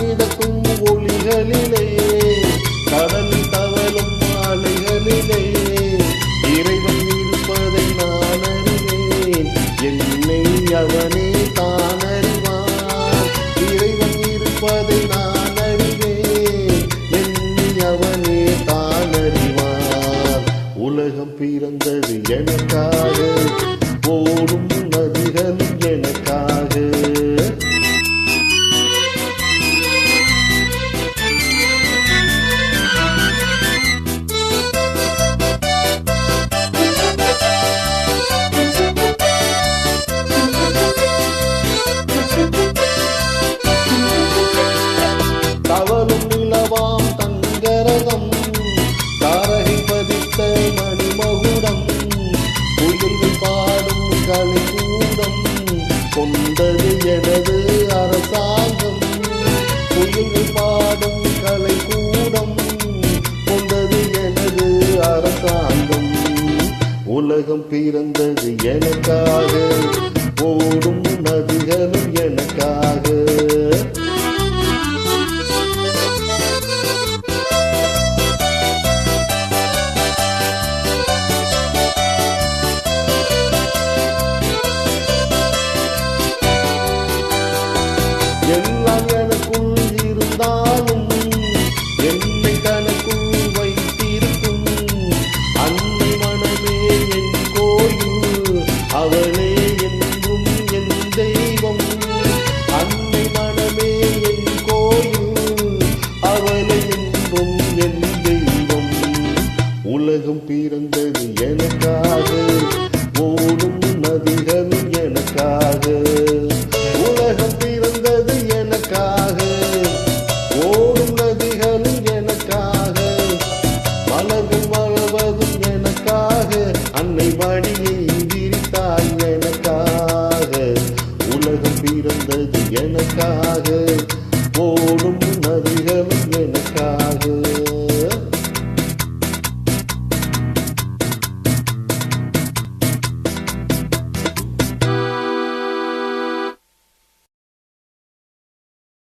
மிதக்கும் ஒளிகளிலே கடலில் தவழும் மாலைகளிலே இறைவன் இருப்பதை நான் அறிவேன். என்னை அவனே தான் அறிவான். இறைவன் இருப்பதை நான் அறிவேன். என்னை அவனே தான் அறிவான். உலகம் பிறந்தது எனக்காக ஓடும் நதிகள் எனக்காக கலிகூடம் கொண்டது எனது அரசாங்கம். புயல் பாடும் கலைக்கூடம் கொண்டது எனது அரசாங்கம். உலகம் பிறந்தது எனக்காக ஓடும் நதிகளும் பிறந்தது எனக்காக ஓடும் நதிகள் எனக்காக. உலகம் பிறந்தது எனக்காக ஓடும் நதிகள் எனக்காக. மலர்கள் வளர்வதும் எனக்காக அன்னை மடியில் விரித்தாய் எனக்காக. உலகம் பிறந்தது எனக்காக.